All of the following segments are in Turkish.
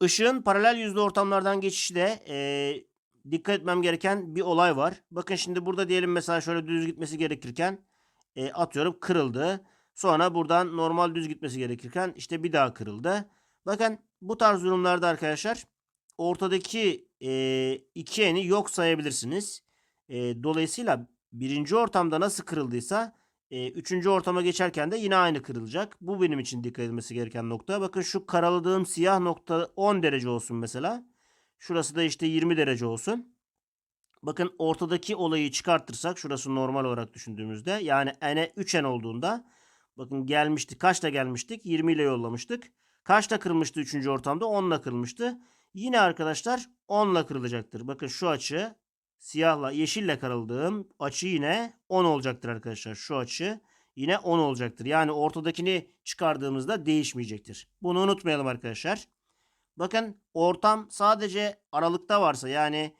Işığın paralel yüzlü ortamlardan geçişte e, dikkat etmem gereken bir olay var. Bakın şimdi burada diyelim mesela şöyle düz gitmesi gerekirken e, atıyorum kırıldı. Sonra buradan normal düz gitmesi gerekirken işte bir daha kırıldı. Bakın bu tarz durumlarda arkadaşlar ortadaki e, iki eni yok sayabilirsiniz. E, dolayısıyla birinci ortamda nasıl kırıldıysa e, üçüncü ortama geçerken de yine aynı kırılacak. Bu benim için dikkat edilmesi gereken nokta. Bakın şu karaladığım siyah nokta 10 derece olsun mesela. Şurası da işte 20 derece olsun. Bakın ortadaki olayı çıkartırsak şurası normal olarak düşündüğümüzde yani n'e 3n olduğunda bakın gelmişti. Kaçta gelmiştik? 20 ile yollamıştık. Kaçta kırılmıştı 3. ortamda? 10 ile kırılmıştı. Yine arkadaşlar 10 ile kırılacaktır. Bakın şu açı siyahla yeşille karaladığım açı yine 10 olacaktır arkadaşlar. Şu açı yine 10 olacaktır. Yani ortadakini çıkardığımızda değişmeyecektir. Bunu unutmayalım arkadaşlar. Bakın ortam sadece aralıkta varsa yani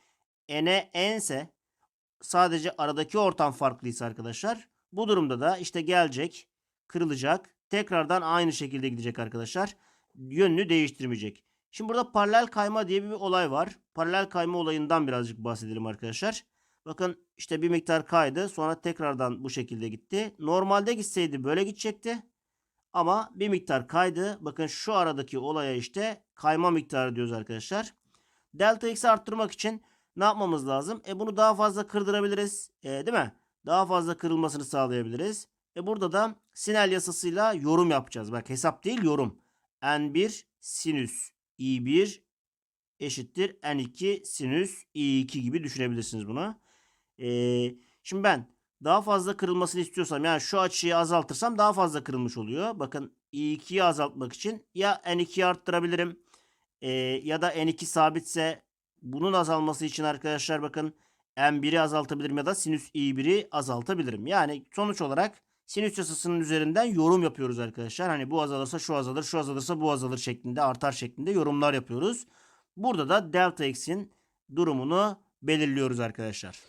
n'e n'se sadece aradaki ortam farklıysa arkadaşlar bu durumda da işte gelecek kırılacak tekrardan aynı şekilde gidecek arkadaşlar yönünü değiştirmeyecek. Şimdi burada paralel kayma diye bir olay var. Paralel kayma olayından birazcık bahsedelim arkadaşlar. Bakın işte bir miktar kaydı sonra tekrardan bu şekilde gitti. Normalde gitseydi böyle gidecekti. Ama bir miktar kaydı. Bakın şu aradaki olaya işte kayma miktarı diyoruz arkadaşlar. Delta x'i arttırmak için ne yapmamız lazım? E bunu daha fazla kırdırabiliriz. E, değil mi? Daha fazla kırılmasını sağlayabiliriz. E burada da Snell yasasıyla yorum yapacağız. Bak hesap değil yorum. N1 sinüs i1 eşittir N2 sinüs i2 gibi düşünebilirsiniz bunu. Ee, şimdi ben daha fazla kırılmasını istiyorsam yani şu açıyı azaltırsam daha fazla kırılmış oluyor. Bakın i2'yi azaltmak için ya N2'yi arttırabilirim ee, ya da N2 sabitse bunun azalması için arkadaşlar bakın N1'i azaltabilirim ya da sinüs i1'i azaltabilirim. Yani sonuç olarak sinüs yasasının üzerinden yorum yapıyoruz arkadaşlar. Hani bu azalırsa şu azalır, şu azalırsa bu azalır şeklinde, artar şeklinde yorumlar yapıyoruz. Burada da delta x'in durumunu belirliyoruz arkadaşlar.